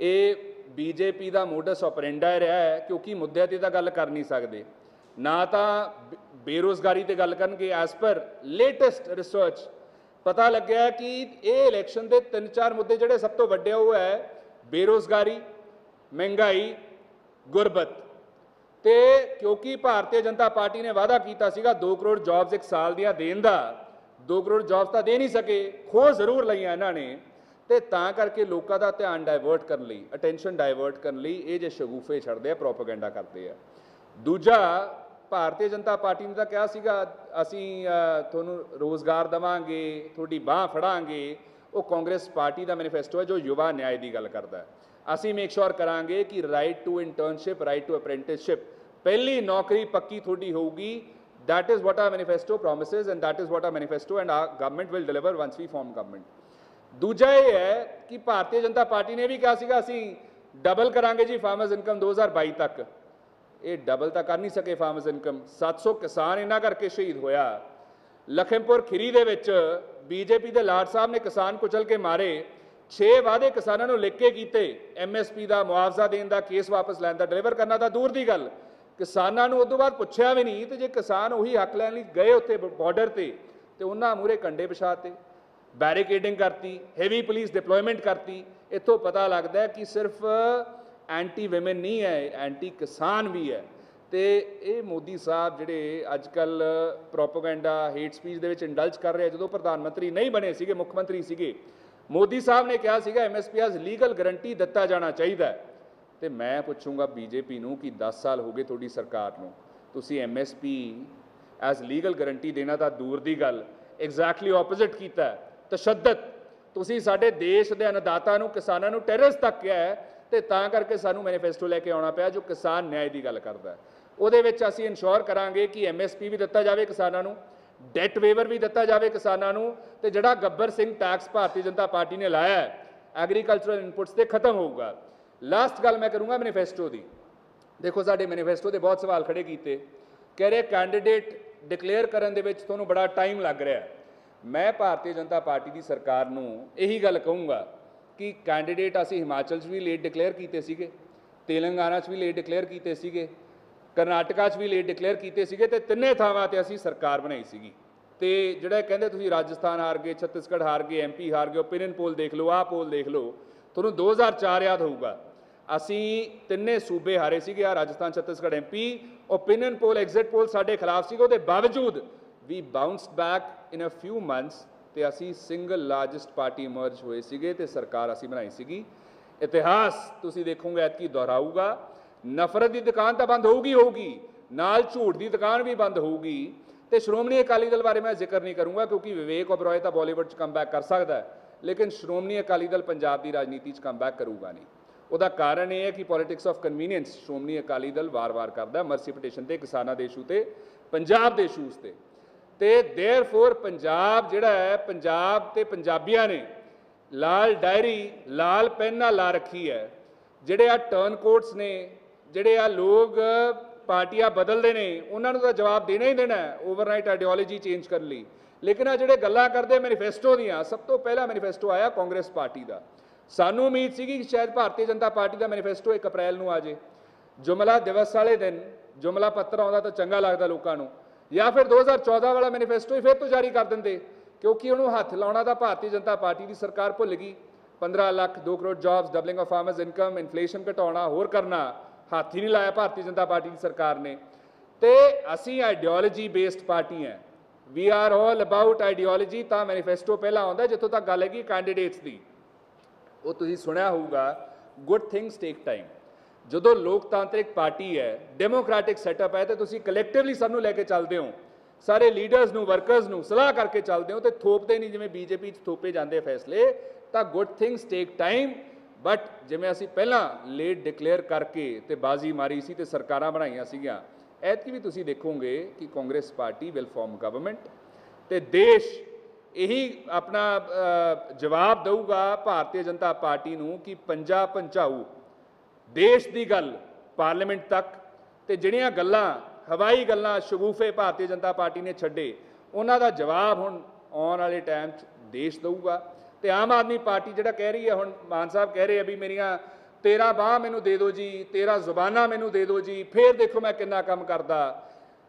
Speaker 1: ਇਹ ਬੀਜੇਪੀ ਦਾ ਮੋਡਸ ਆਪਰੈਂਡਾ ਰਿਹਾ ਹੈ, ਕਿਉਂਕਿ ਮੁੱਦਿਆਂ ਤੇ ਤਾਂ ਗੱਲ ਕਰ ਨਹੀਂ ਸਕਦੇ। ਨਾ ਤਾਂ ਬ- ਬੇਰੁਜ਼ਗਾਰੀ ਤੇ ਗੱਲ ਕਰਨਗੇ ਐਸ ਪਰ ਲੇਟੈਸਟ ਰਿਸਰਚ ਪਤਾ ਲੱਗਿਆ ਕਿ ਇਹ ਇਲੈਕਸ਼ਨ ਦੇ ਤਿੰਨ ਚਾਰ ਮੁੱਦੇ ਜਿਹੜੇ ਸਭ ਤੋਂ ਵੱਡੇ ਉਹ ਹੈ ਬੇਰੁਜ਼ਗਾਰੀ, ਮਹਿੰਗਾਈ, ਗੁਰਬਤ। ਤੇ ਕਿਉਂਕਿ ਭਾਰਤੀ ਜਨਤਾ ਪਾਰਟੀ ਨੇ ਵਾਅਦਾ ਕੀਤਾ ਸੀਗਾ 2 ਕਰੋੜ ਜੌਬਸ ਇੱਕ ਸਾਲ ਦੀਆਂ ਦੇਣ ਦਾ। 2 ਕਰੋੜ ਜੌਬਸ ਤਾਂ ਦੇ ਨਹੀਂ ਸਕੇ ਖੋ ਜ਼ਰੂਰ ਲਈਆਂ ਇਹਨਾਂ ਨੇ। ਤੇ ਤਾਂ ਕਰਕੇ ਲੋਕਾਂ ਦਾ ਧਿਆਨ ਡਾਇਵਰਟ ਕਰਨ ਲਈ ਅਟੈਂਸ਼ਨ ਡਾਇਵਰਟ ਕਰਨ ਲਈ ਇਹ ਜੇ ਸ਼ਗੂਫੇ ਛੱਡਦੇ ਆ ਪ੍ਰੋਪਗੈਂਡਾ ਕਰਦੇ ਆ। ਦੂਜਾ, ਭਾਰਤੀ ਜਨਤਾ ਪਾਰਟੀ ਨੇ ਤਾਂ ਕਿਹਾ ਸੀਗਾ, ਅਸੀਂ ਤੁਹਾਨੂੰ ਰੋਜ਼ਗਾਰ ਦਵਾਂਗੇ, ਤੁਹਾਡੀ ਬਾਹ ਫੜਾਂਗੇ, ਉਹ ਕਾਂਗਰਸ ਪਾਰਟੀ ਦਾ ਮੈਨੀਫੈਸਟੋ ਹੈ ਜੋ ਯੁਵਾ ਨਿਆਂ ਦੀ ਗੱਲ ਕਰਦਾ ਹੈ। ਅਸੀਂ ਮੇਕ ਸ਼ੋਰ ਕਰਾਂਗੇ ਕਿ right to internship right to apprenticeship ਪਹਿਲੀ ਨੌਕਰੀ ਪੱਕੀ ਤੁਹਾਡੀ ਹੋਊਗੀ। That is what our manifesto promises and that is what our manifesto and our government will deliver once we form government ਦੂਜਾ ਇਹ ਹੈ ਕਿ ਭਾਰਤੀ ਜਨਤਾ ਪਾਰਟੀ ਨੇ ਵੀ ਕਿਹਾ ਸੀਗਾ, ਅਸੀਂ ਡਬਲ ਕਰਾਂਗੇ ਜੀ ਫਾਰਮਰਸ ਇਨਕਮ 2022 ਤੱਕ। ਇਹ ਡਬਲ ਤਾਂ ਕਰ ਨਹੀਂ ਸਕੇ ਫਾਰਮਰਸ ਇਨਕਮ 700 ਕਿਸਾਨ ਇਹਨਾਂ ਕਰਕੇ ਸ਼ਹੀਦ ਹੋਇਆ। ਲਖਨਪੁਰ ਖਿਰੀ ਦੇ ਵਿੱਚ ਬੀਜੇਪੀ ਦੇ ਲਾਟ ਸਾਹਿਬ ਨੇ ਕਿਸਾਨ ਕੁਚਲ ਕੇ ਮਾਰੇ। 6 ਵਾਅਦੇ ਕਿਸਾਨਾਂ ਨੂੰ ਲਿਖ ਕੇ ਕੀਤੇ। ਐਮਐਸਪੀ ਦਾ ਮੁਆਵਜ਼ਾ ਦੇਣ ਦਾ ਕੇਸ ਵਾਪਸ ਲੈਣ ਦਾ ਡਿਲੀਵਰ ਕਰਨਾ ਤਾਂ ਦੂਰ ਦੀ ਗੱਲ। ਕਿਸਾਨਾਂ ਨੂੰ ਉਦੋਂ ਬਾਅਦ ਪੁੱਛਿਆ ਵੀ ਨਹੀਂ ਤੇ ਜੇ ਕਿਸਾਨ ਉਹੀ ਹੱਕ ਲੈਣ ਲਈ ਗਏ ਉੱਥੇ ਬਾਰਡਰ ਤੇ ਤੇ ਉਹਨਾਂ ਮੂਰੇ ਕੰਡੇ ਵਿਛਾਤੇ ਬੈਰੀਕੇਡਿੰਗ ਕਰਤੀ ਹੈਵੀ ਪੁਲਿਸ ਡਿਪਲੋਇਮੈਂਟ ਕਰਤੀ, ਇੱਥੋਂ ਪਤਾ ਲੱਗਦਾ ਕਿ ਸਿਰਫ ਐਂਟੀ ਔਮਨ ਨਹੀਂ ਹੈ ਐਂਟੀ ਕਿਸਾਨ ਵੀ ਹੈ ਤੇ ਇਹ ਮੋਦੀ ਸਾਹਿਬ ਜਿਹੜੇ ਅੱਜ ਕੱਲ ਪ੍ਰੋਪਗੈਂਡਾ ਹੇਟ ਸਪੀਚ ਦੇ ਵਿੱਚ ਇੰਡਲਜ ਕਰ ਰਹੇ ਜਦੋਂ ਪ੍ਰਧਾਨ ਮੰਤਰੀ ਨਹੀਂ ਬਣੇ ਸੀਗੇ, ਮੁੱਖ ਮੰਤਰੀ ਸੀਗੇ, ਮੋਦੀ ਸਾਹਿਬ ਨੇ ਕਿਹਾ ਸੀਗਾ ਐਮਐਸਪੀ as ਲੀਗਲ ਗਰੰਟੀ ਦਿੱਤਾ ਜਾਣਾ ਚਾਹੀਦਾ ਹੈ। ਤੇ ਮੈਂ ਪੁੱਛੂੰਗਾ ਬੀਜੇਪੀ ਨੂੰ ਕਿ 10 ਸਾਲ ਹੋ ਗਏ ਤੁਹਾਡੀ ਸਰਕਾਰ ਨੂੰ, ਤੁਸੀਂ ਐਮਐਸਪੀ ਐਸ ਲੀਗਲ ਗਰੰਟੀ ਦੇਣਾ ਤਾਂ ਦੂਰ ਦੀ ਗੱਲ ਐਗਜ਼ੈਕਟਲੀ ਆਪੋਜ਼ਿਟ ਕੀਤਾ ਤਸ਼ੱਦਦ। ਤੁਸੀਂ ਸਾਡੇ ਦੇਸ਼ ਦੇ ਅਨਦਾਤਾ ਨੂੰ, ਕਿਸਾਨਾਂ ਨੂੰ ਟੈਰਰਿਸਟ ਤੱਕ ਕਿਹਾ ਹੈ ਤੇ ਤਾਂ ਕਰਕੇ ਸਾਨੂੰ ਮੈਨੀਫੈਸਟੋ ਲੈ ਕੇ ਆਉਣਾ ਪਿਆ ਜੋ ਕਿਸਾਨ ਨਿਆਂ ਦੀ ਗੱਲ ਕਰਦਾ ਉਹਦੇ ਵਿੱਚ ਅਸੀਂ ਇਨਸ਼ੋਰ ਕਰਾਂਗੇ ਕਿ ਐਮਐਸਪੀ ਵੀ ਦਿੱਤਾ ਜਾਵੇ ਕਿਸਾਨਾਂ ਨੂੰ ਡੈਟ ਵੇਵਰ ਵੀ ਦਿੱਤਾ ਜਾਵੇ ਕਿਸਾਨਾਂ ਨੂੰ ਤੇ ਜਿਹੜਾ ਗੱਬਰ ਸਿੰਘ ਟੈਕਸ ਭਾਰਤੀ ਜਨਤਾ ਪਾਰਟੀ ਨੇ ਲਾਇਆ ਐਗਰੀਕਲਚਰਲ ਇਨਪੁਟਸ ਤੇ ਖਤਮ ਹੋਊਗਾ। ਲਾਸਟ ਗੱਲ ਮੈਂ ਕਰੂੰਗਾ ਮੈਨੀਫੈਸਟੋ ਦੀ। ਦੇਖੋ, ਸਾਡੇ ਮੈਨੀਫੈਸਟੋ ਦੇ ਬਹੁਤ ਸਵਾਲ ਖੜੇ ਕੀਤੇ। ਕਹਿ ਰਹੇ ਕੈਂਡੀਡੇਟ ਡਿਕਲੇਅਰ ਕਰਨ ਦੇ ਵਿੱਚ ਤੁਹਾਨੂੰ ਬੜਾ ਟਾਈਮ ਲੱਗ ਰਿਹਾ ਹੈ। ਮੈਂ ਭਾਰਤੀ ਜਨਤਾ ਪਾਰਟੀ ਦੀ ਸਰਕਾਰ ਨੂੰ ਇਹੀ ਗੱਲ ਕਹੂੰਗਾ ਕਿ ਕੈਂਡੀਡੇਟ ਅਸੀਂ ਹਿਮਾਚਲ 'ਚ ਵੀ ਲੇਟ ਡਿਕਲੇਅਰ ਕੀਤੇ ਸੀਗੇ, ਤੇਲੰਗਾਨਾ 'ਚ ਵੀ ਲੇਟ ਡਿਕਲੇਅਰ ਕੀਤੇ ਸੀਗੇ, ਕਰਨਾਟਕਾ 'ਚ ਵੀ ਲੇਟ ਡਿਕਲੇਅਰ ਕੀਤੇ ਸੀਗੇ ਤੇ ਤਿੰਨੇ ਥਾਵਾਂ ਤੇ ਅਸੀਂ ਸਰਕਾਰ ਬਣਾਈ ਸੀਗੀ। ਤੇ ਜਿਹੜਾ ਕਹਿੰਦੇ ਤੁਸੀਂ ਰਾਜਸਥਾਨ ਹਾਰ ਗਏ, ਛੱਤੀਸਗੜ੍ਹ ਹਾਰ ਗਏ ਐਮਪੀ ਹਾਰ ਗਏ ਓਪੀਨੀਅਨ ਪੋਲ ਦੇਖ ਲਓ, ਆਹ ਪੋਲ ਦੇਖ ਲਓ, ਤੁਹਾਨੂੰ 2004 ਯਾਦ ਹੋਊਗਾ। ਅਸੀਂ ਤਿੰਨੇ ਸੂਬੇ ਹਾਰੇ ਸੀਗੇ ਆ Rajasthan, Chhattisgarh MP opinion poll, exit poll ਸਾਡੇ ਖਿਲਾਫ ਸੀਗਾ, ਉਹਦੇ ਬਾਵਜੂਦ ਵੀ ਬਾਉਂਸਡ ਬੈਕ ਇਨ ਅ ਫਿਊ ਮੰਥਸ ਤੇ ਅਸੀਂ ਸਿੰਗਲ ਲਾਰਜੈਸਟ ਪਾਰਟੀ ਇਮਰਜ ਹੋਏ ਸੀਗੇ ਤੇ ਸਰਕਾਰ ਅਸੀਂ ਬਣਾਈ ਸੀਗੀ। ਇਤਿਹਾਸ ਤੁਸੀਂ ਦੇਖੋਗੇ ਐਤਕੀ ਦੁਹਰਾਊਗਾ, ਨਫ਼ਰਤ ਦੀ ਦੁਕਾਨ ਤਾਂ ਬੰਦ ਹੋਊਗੀ ਹੋਊਗੀ, ਨਾਲ ਝੂਠ ਦੀ ਦੁਕਾਨ ਵੀ ਬੰਦ ਹੋਊਗੀ। ਤੇ ਸ਼੍ਰੋਮਣੀ ਅਕਾਲੀ ਦਲ ਬਾਰੇ ਮੈਂ ਜ਼ਿਕਰ ਨਹੀਂ ਕਰੂੰਗਾ ਕਿਉਂਕਿ ਵਿਵੇਕ ਓਬਰੋਏ ਤਾਂ ਬਾਲੀਵੁੱਡ 'ਚ ਕਮਬੈਕ ਕਰ ਸਕਦਾ ਹੈ, ਲੇਕਿਨ ਸ਼੍ਰੋਮਣੀ ਅਕਾਲੀ ਦਲ ਪੰਜਾਬ ਦੀ ਰਾਜਨੀਤੀ 'ਚ ਕਮਬੈਕ ਕਰੂਗਾ ਨਹੀਂ। ਉਹਦਾ ਕਾਰਨ ਇਹ ਹੈ ਕਿ politics of convenience Shiromani Akali Dal ਵਾਰ-ਵਾਰ ਕਰਦਾ ਮਰਸੀ ਪਟੀਸ਼ਨ ਤੇ, ਕਿਸਾਨਾਂ ਦੇ ਇਸ਼ੂ ਤੇ, ਪੰਜਾਬ ਦੇ ਇਸ਼ੂਸ ਤੇ। ਤੇ ਦੇਅਰਫੋਰ ਪੰਜਾਬ ਜਿਹੜਾ ਹੈ, ਪੰਜਾਬ ਤੇ ਪੰਜਾਬੀਆਂ ਨੇ ਲਾਲ ਡਾਇਰੀ, ਲਾਲ ਪੈਨ ਨਾਲ ਲਾ ਰੱਖੀ ਹੈ। ਜਿਹੜੇ ਆ ਟਰਨ ਕੋਟਸ ਨੇ, ਜਿਹੜੇ ਆ ਲੋਕ ਪਾਰਟੀਆਂ ਬਦਲਦੇ ਨੇ, ਉਹਨਾਂ ਨੂੰ ਤਾਂ ਜਵਾਬ ਦੇਣਾ ਹੀ ਦੇਣਾ ਹੈ ਓਵਰਨਾਈਟ ਆਈਡੀਓਲੋਜੀ ਚੇਂਜ ਕਰਨ ਲਈ। ਲੇਕਿਨ ਆ ਜਿਹੜੇ ਗੱਲਾਂ ਕਰਦੇ ਮੈਨੀਫੈਸਟੋ ਦੀਆਂ, ਸਭ ਤੋਂ ਪਹਿਲਾ ਮੈਨੀਫੈਸਟੋ ਆਇਆ ਕਾਂਗਰਸ ਪਾਰਟੀ ਦਾ। ਸਾਨੂੰ ਉਮੀਦ ਸੀਗੀ ਕਿ ਸ਼ਾਇਦ ਭਾਰਤੀ ਜਨਤਾ ਪਾਰਟੀ ਦਾ ਮੈਨੀਫੈਸਟੋ 1 ਅਪ੍ਰੈਲ ਨੂੰ ਆ ਜੇ। ਜੁਮਲਾ ਦਿਵਸ ਵਾਲੇ ਦਿਨ ਜੁਮਲਾ ਪੱਤਰ ਆਉਂਦਾ ਤਾਂ ਚੰਗਾ ਲੱਗਦਾ ਲੋਕਾਂ ਨੂੰ। ਜਾਂ ਫਿਰ 2014 ਵਾਲਾ ਮੈਨੀਫੈਸਟੋ ਹੀ ਫਿਰ ਤੋਂ ਜਾਰੀ ਕਰ ਦਿੰਦੇ, ਕਿਉਂਕਿ ਉਹਨੂੰ ਹੱਥ ਲਾਉਣਾ ਤਾਂ ਭਾਰਤੀ ਜਨਤਾ ਪਾਰਟੀ ਦੀ ਸਰਕਾਰ ਭੁੱਲ ਗਈ। 15 lakh 2 crore jobs doubling of farmers income inflation ਘਟਾਉਣਾ, ਹੋਰ ਕਰਨਾ, ਹੱਥ ਹੀ ਨਹੀਂ ਲਾਇਆ ਭਾਰਤੀ ਜਨਤਾ ਪਾਰਟੀ ਦੀ ਸਰਕਾਰ ਨੇ। ਤੇ ਅਸੀਂ ਆਈਡੀਓਲੋਜੀ ਬੇਸਡ ਪਾਰਟੀ ਹੈ। We are all about ideology ਤਾਂ ਮੈਨੀਫੈਸਟੋ ਪਹਿਲਾਂ ਆਉਂਦਾ ਜਿੱਥੋਂ ਤੱਕ ਗੱਲ ਹੈਗੀ ਕੈਂਡੀਡੇਟਸ ਦੀ। ਉਹ ਤੁਸੀਂ ਸੁਣਿਆ ਹੋਊਗਾ ਗੁੱਡ ਥਿੰਗਸ ਟੇਕ ਟਾਈਮ ਜਦੋਂ ਲੋਕਤਾਂਤਰਿਕ ਪਾਰਟੀ ਹੈ ਡੈਮੋਕ੍ਰੈਟਿਕ ਸੈਟਅਪ ਹੈ, ਤੇ ਤੁਸੀਂ ਕਲੈਕਟਿਵਲੀ ਸਭ ਨੂੰ ਲੈ ਕੇ ਚੱਲਦੇ ਹੋ। ਸਾਰੇ ਲੀਡਰਸ ਨੂੰ ਵਰਕਰਸ ਨੂੰ ਸਲਾਹ ਕਰਕੇ ਚੱਲਦੇ ਹੋ ਤੇ ਥੋਪਦੇ ਨਹੀਂ ਜਿਵੇਂ ਬੀਜੇਪੀ 'ਚ ਥੋਪੇ ਜਾਂਦੇ ਫੈਸਲੇ, ਤਾਂ good things take time but ਜਿਵੇਂ ਅਸੀਂ ਪਹਿਲਾਂ ਲੇਟ ਡਿਕਲੇਅਰ ਕਰਕੇ ਤੇ ਬਾਜ਼ੀ ਮਾਰੀ ਸੀ ਤੇ ਸਰਕਾਰਾਂ ਬਣਾਈਆਂ ਸੀਗੀਆਂ, ਐਤਕੀ ਵੀ ਤੁਸੀਂ ਦੇਖੋਗੇ ਕਿ Congress party will form government ਤੇ ਦੇਸ਼ ਇਹੀ ਆਪਣਾ ਜਵਾਬ ਦਊਗਾ ਭਾਰਤੀ ਜਨਤਾ ਪਾਰਟੀ ਨੂੰ ਕਿ ਪੰਜਾ ਪੰਚਾਊ ਦੇਸ਼ ਦੀ ਗੱਲ, ਪਾਰਲੀਮੈਂਟ ਤੱਕ, ਤੇ ਜਿਹੜੀਆਂ ਗੱਲਾਂ, ਹਵਾਈ ਗੱਲਾਂ ਸ਼ਗੂਫੇ ਭਾਰਤੀ ਜਨਤਾ ਪਾਰਟੀ ਨੇ ਛੱਡੇ, ਉਹਨਾਂ ਦਾ ਜਵਾਬ ਹੁਣ ਆਉਣ ਵਾਲੇ ਟਾਈਮ 'ਚ ਦੇਸ਼ ਦਊਗਾ। ਤੇ ਆਮ ਆਦਮੀ ਪਾਰਟੀ ਜਿਹੜਾ ਕਹਿ ਰਹੀ ਹੈ, ਹੁਣ ਮਾਨ ਸਾਹਿਬ ਕਹਿ ਰਹੇ ਆ ਵੀ ਮੇਰੀਆਂ 13 ਬਾਹ ਮੈਨੂੰ ਦੇ ਦਿਓ ਜੀ 13 ਜ਼ੁਬਾਨਾਂ ਮੈਨੂੰ ਦੇ ਦਿਓ ਜੀ, ਫੇਰ ਦੇਖੋ ਮੈਂ ਕਿੰਨਾ ਕੰਮ ਕਰਦਾ।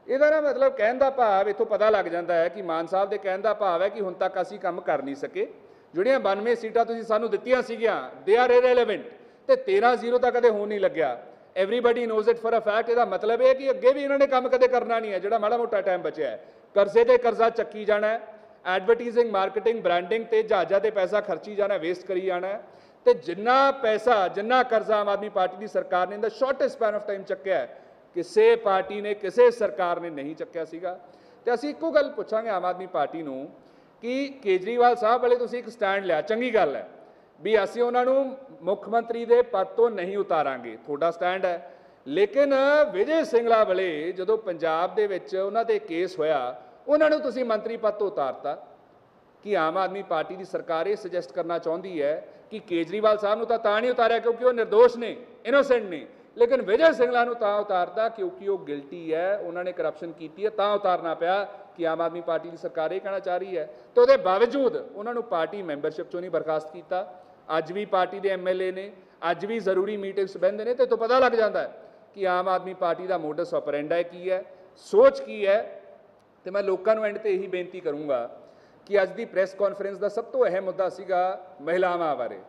Speaker 1: ਇਹਦਾ ਨਾ ਮਤਲਬ ਕਹਿਣ ਦਾ ਭਾਵ ਇਥੋਂ ਪਤਾ ਲੱਗ ਜਾਂਦਾ ਹੈ ਕਿ ਮਾਨ ਸਾਹਿਬ ਦੇ ਕਹਿਣ ਦਾ ਭਾਵ ਹੈ ਕਿ ਹੁਣ ਤੱਕ ਅਸੀਂ ਕੰਮ ਕਰ ਨਹੀਂ ਸਕੇ। ਜਿਹੜੀਆਂ 92 ਸੀਟਾਂ ਤੁਸੀਂ ਸਾਨੂੰ ਦਿੱਤੀਆਂ ਸੀਗੀਆਂ ਦੇ ਆਰ ਇਰੈਲੇਵੈਂਟ ਤੇ 13 ਜ਼ੀਰੋ ਤਾਂ ਕਦੇ ਹੋਣ ਨਹੀਂ ਲੱਗਿਆ। Everybody knows it for a fact ਇਹਦਾ ਮਤਲਬ ਇਹ ਹੈ ਕਿ ਅੱਗੇ ਵੀ ਇਹਨਾਂ ਨੇ ਕੰਮ ਕਦੇ ਕਰਨਾ ਨਹੀਂ ਹੈ, ਜਿਹੜਾ ਮਾੜਾ ਮੋਟਾ ਟਾਈਮ ਬਚਿਆ ਹੈ। ਕਰਜ਼ੇ ਤੇ ਕਰਜ਼ਾ ਚੱਕੀ ਜਾਣਾ ਹੈ। ਐਡਵਰਟਾਈਜ਼ਿੰਗ ਮਾਰਕੀਟਿੰਗ ਬ੍ਰਾਂਡਿੰਗ ਤੇ ਜਹਾਜ਼ਾਂ ਤੇ ਪੈਸਾ ਖਰਚੀ ਜਾਣਾ ਵੇਸਟ ਕਰੀ ਜਾਣਾ ਹੈ। ਤੇ ਜਿੰਨਾ ਪੈਸਾ, ਜਿੰਨਾ ਕਰਜ਼ਾ ਆਮ ਆਦਮੀ ਪਾਰਟੀ ਦੀ ਸਰਕਾਰ ਨੇ in the shortest span of time ਚੱਕਿਆ ਕਿਸੇ ਪਾਰਟੀ ਨੇ, ਕਿਸੇ ਸਰਕਾਰ ਨੇ ਨਹੀਂ ਚੱਕਿਆ ਸੀਗਾ। ਤੇ ਅਸੀਂ ਇੱਕੋ ਗੱਲ ਪੁੱਛਾਂਗੇ ਆਮ ਆਦਮੀ ਪਾਰਟੀ ਨੂੰ ਕਿ ਕੇਜਰੀਵਾਲ ਸਾਹਿਬ ਵਾਲੇ ਤੁਸੀਂ ਇੱਕ ਸਟੈਂਡ ਲਿਆ, ਚੰਗੀ ਗੱਲ ਹੈ। ਵੀ ਅਸੀਂ ਉਹਨਾਂ ਨੂੰ ਮੁੱਖ ਮੰਤਰੀ ਦੇ ਪਦ ਤੋਂ ਨਹੀਂ ਉਤਾਰਾਂਗੇ, ਤੁਹਾਡਾ ਸਟੈਂਡ ਹੈ। ਲੇਕਿਨ ਵਿਜੇ ਸਿੰਗਲਾ ਵਾਲੇ ਜਦੋਂ ਪੰਜਾਬ ਦੇ ਵਿੱਚ ਉਹਨਾਂ ਤੇ ਕੇਸ ਹੋਇਆ, ਉਹਨਾਂ ਨੂੰ ਤੁਸੀਂ ਮੰਤਰੀ ਪਦ ਤੋਂ ਉਤਾਰਤਾ। ਕਿ ਆਮ ਆਦਮੀ ਪਾਰਟੀ ਦੀ ਸਰਕਾਰ ਇਹ ਸੁਜੈਸਟ ਕਰਨਾ ਚਾਹੁੰਦੀ ਹੈ ਕਿ ਕੇਜਰੀਵਾਲ ਸਾਹਿਬ ਨੂੰ ਤਾਂ ਤਾਂ ਨਹੀਂ ਉਤਾਰਿਆ ਕਿਉਂਕਿ ਉਹ ਨਿਰਦੋਸ਼ ਨੇ ਇਨੋਸੈਂਟ ਨੇ। ਲੇਕਿਨ ਵਿਜੇ ਸਿੰਗਲਾ ਨੂੰ ਤਾਂ ਉਤਾਰਦਾ ਕਿਉਂਕਿ ਉਹ ਗਿਲਟੀ ਹੈ, ਉਹਨਾਂ ਨੇ ਕਰਪਸ਼ਨ ਕੀਤੀ ਹੈ, ਤਾਂ ਉਤਾਰਨਾ ਪਿਆ ਕਿ ਆਮ ਆਦਮੀ ਪਾਰਟੀ ਦੀ ਸਰਕਾਰ ਇਹ ਕਹਿਣਾ ਚਾਹ ਰਹੀ ਹੈ। ਤੇ ਉਹਦੇ ਬਾਵਜੂਦ ਉਹਨਾਂ ਨੂੰ ਪਾਰਟੀ ਮੈਂਬਰਸ਼ਿਪ ਚੋਂ ਨਹੀਂ ਬਰਖਾਸਤ ਕੀਤਾ। ਅੱਜ ਵੀ ਪਾਰਟੀ ਦੇ ਐਮਐਲਏ ਨੇ, ਅੱਜ ਵੀ ਜ਼ਰੂਰੀ ਮੀਟਿੰਗਸ ਬਹਿੰਦੇ ਨੇ, ਤੇ ਤੋਂ ਪਤਾ ਲੱਗ ਜਾਂਦਾ ਹੈ ਕਿ ਆਮ ਆਦਮੀ ਪਾਰਟੀ ਦਾ ਮੋਡਸ ਆਪਰੈਂਡਾ ਕੀ ਹੈ, ਸੋਚ ਕੀ ਹੈ। ਤੇ ਮੈਂ ਲੋਕਾਂ ਨੂੰ ਐਂਡ ਤੇ ਇਹੀ ਬੇਨਤੀ ਕਰੂੰਗਾ ਕਿ ਅੱਜ ਦੀ ਪ੍ਰੈਸ ਕਾਨਫਰੰਸ ਦਾ ਸਭ ਤੋਂ ਅਹਿਮ ਮੁੱਦਾ ਸੀਗਾ ਮਹਿਲਾਵਾਂ ਬਾਰੇ,